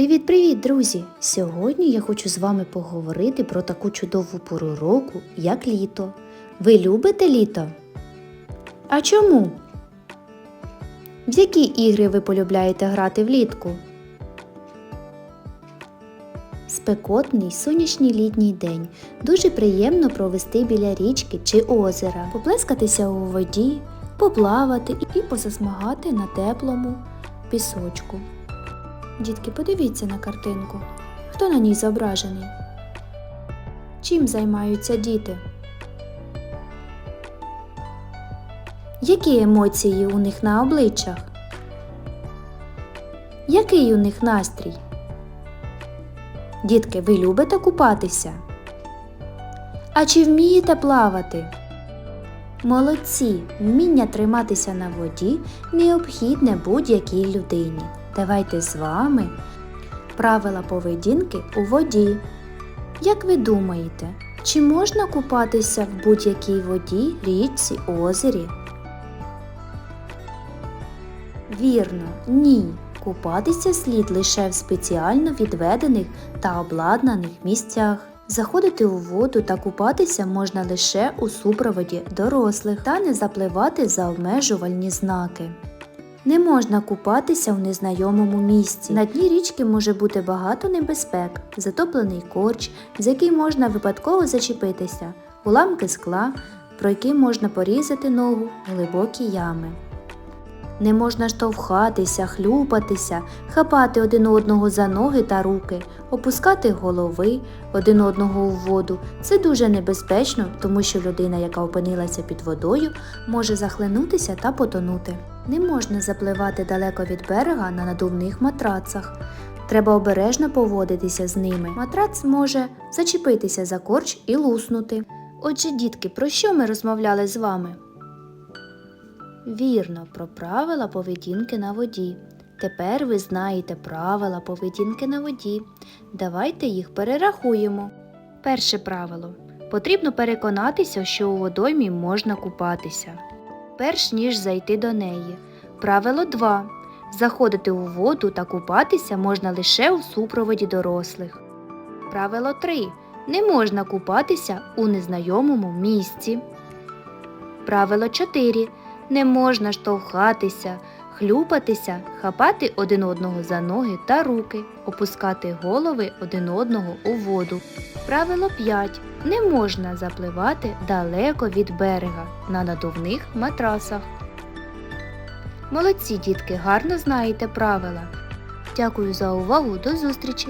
Привіт-привіт, друзі! Сьогодні я хочу з вами поговорити про таку чудову пору року, як літо. Ви любите літо? А чому? В які ігри ви полюбляєте грати влітку? Спекотний сонячний літній день. Дуже приємно провести біля річки чи озера, поплескатися у воді, поплавати і позасмагати на теплому пісочку. Дітки, подивіться на картинку. Хто на ній зображений? Чим займаються діти? Які емоції у них на обличчях? Який у них настрій? Дітки, ви любите купатися? А чи вмієте плавати? Молодці! Вміння триматися на воді необхідне будь-якій людині. Давайте з вами правила поведінки у воді. Як ви думаєте, чи можна купатися в будь-якій воді, річці, озері? Вірно, ні. Купатися слід лише в спеціально відведених та обладнаних місцях. Заходити у воду та купатися можна лише у супроводі дорослих та не запливати за обмежувальні знаки. Не можна купатися в незнайомому місці. На дні річки може бути багато небезпек, затоплений корч, за який можна випадково зачепитися, уламки скла, про які можна порізати ногу, глибокі ями. Не можна штовхатися, хлюпатися, хапати один одного за ноги та руки, опускати голови один одного у воду. Це дуже небезпечно, тому що людина, яка опинилася під водою, може захлинутися та потонути. Не можна запливати далеко від берега на надувних матрацах. Треба обережно поводитися з ними. Матрац може зачепитися за корч і луснути. Отже, дітки, про що ми розмовляли з вами? Вірно, про правила поведінки на воді. Тепер ви знаєте правила поведінки на воді. Давайте їх перерахуємо. Перше правило. Потрібно переконатися, що у водоймі можна купатися. Перш ніж зайти до неї. Правило 2. Заходити у воду та купатися можна лише у супроводі дорослих. Правило 3. Не можна купатися у незнайомому місці. Правило 4. Не можна штовхатися, хлюпатися, хапати один одного за ноги та руки, опускати голови один одного у воду. Правило 5. Не можна запливати далеко від берега на надувних матрасах. Молодці дітки, гарно знаєте правила. Дякую за увагу, до зустрічі!